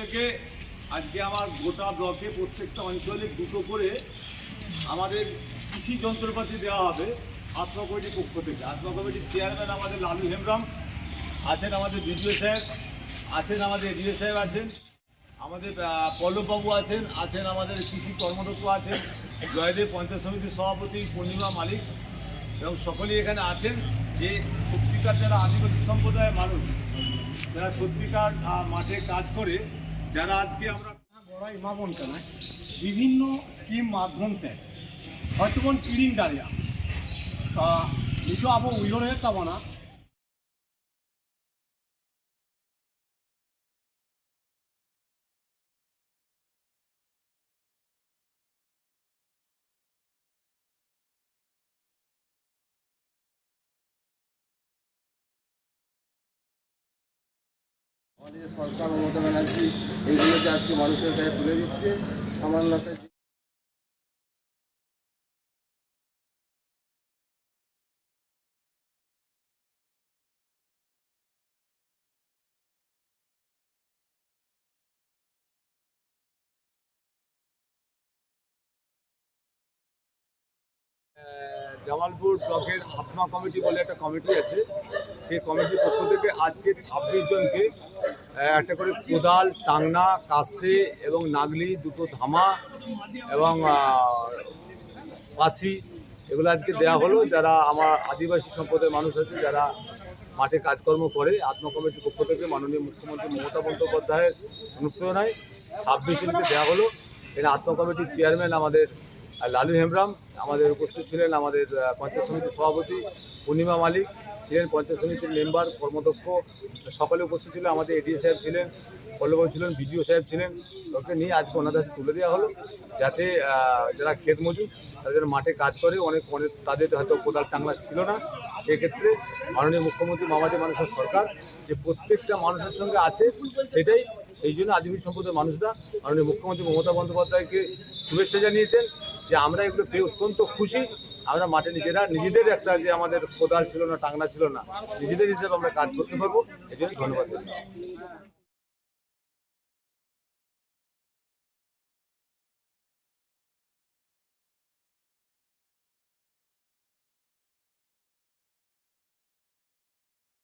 থেকে আজকে আমার গোটা ব্লকে প্রত্যেকটা অঞ্চলে দুটো করে আমাদের কৃষি যন্ত্রপাতি দেওয়া হবে আত্মা কমিটির পক্ষ থেকে। আত্মা কমিটির চেয়ারম্যান আমাদের লালু হেমব্রাম, আছেন আমাদের বিডিও সাহেব আছেন আমাদের এডিও সাহেব আছেন, আমাদের পল্লববাবু আছেন আছেন আমাদের কৃষি কর্মদক্ষ আছেন, জয়দেব পঞ্চায়েত সমিতির সভাপতি, পূর্ণিমা মালিক এবং সকলেই এখানে আছেন যে সত্যিকার যারা আদিবাসী সম্প্রদায়ের মানুষ যারা সত্যিকার মাঠে কাজ করে, যারা আজকে আমরা গড়াই মাবন কেন? বিভিন্ন স্কিম মাধ্যম থেকে হয়তো কোন কিরিং দাঁড়িয়া তা নিজ আবো উইলনে তামানা আমাদের সরকার মমতা ব্যানার্জি এইগুলোকে আজকে মানুষের কাছে তুলে দিচ্ছে। আমার এলাকায় জামালপুর ব্লকের আত্মা কমিটি বলে একটা কমিটি আছে। সেই কমিটির পক্ষ থেকে আজকে ছাব্বিশ জনকে একটা করে কোদাল, টাংনা, কাস্তে এবং নাগলি, দুটো ধামা এবং পাসি এগুলো আজকে দেওয়া হলো। যারা আমার আদিবাসী সম্প্রদায়ের মানুষ আছে, যারা মাঠে কাজকর্ম করে, আত্মা কমিটির পক্ষ থেকে মাননীয় মুখ্যমন্ত্রী মমতা বন্দ্যোপাধ্যায়ের অনুপ্রেরণায় ছাব্বিশ জনকে দেওয়া হলো। এখানে আত্মা কমিটির চেয়ারম্যান আমাদের আহ, লালু হেমব্রাম আমাদের উপস্থিত ছিলেন আমাদের পঞ্চায়েত সমিতির সভাপতি পূর্ণিমা মালিক ছিলেন পঞ্চায়েত সমিতির মেম্বার কর্মদক্ষ সকলে উপস্থিত ছিল আমাদের এডিএ সাহেব ছিলেন পল্লববাবু ছিলেন বিডিও সাহেব ছিলেন ওকে নিয়ে আজকে ওনাদের তুলে দেওয়া হলো যাতে যারা ক্ষেত মজুর তারা যারা মাঠে কাজ করে অনেক অনেক তাদের হয়তো কোদাল টাংলা ছিল না। সেক্ষেত্রে মাননীয় মুখ্যমন্ত্রী মামাটি মানুষের সরকার যে প্রত্যেকটা মানুষের সঙ্গে আছে সেটাই সেই জন্য আদিবাসী সম্প্রদায়ের মানুষরা মাননীয় মুখ্যমন্ত্রী মমতা বন্দ্যোপাধ্যায়কে শুভেচ্ছা জানিয়েছেন। যে আমরা এগুলো পেয়ে অত্যন্ত খুশি আমরা মাঠে নিজেরা, নিজেদের একটা যে আমাদের কোদাল ছিল না, টাংনা ছিল না, নিজেদের হিসেবে আমরা কাজ করতে পারব এই জন্য ধন্যবাদ।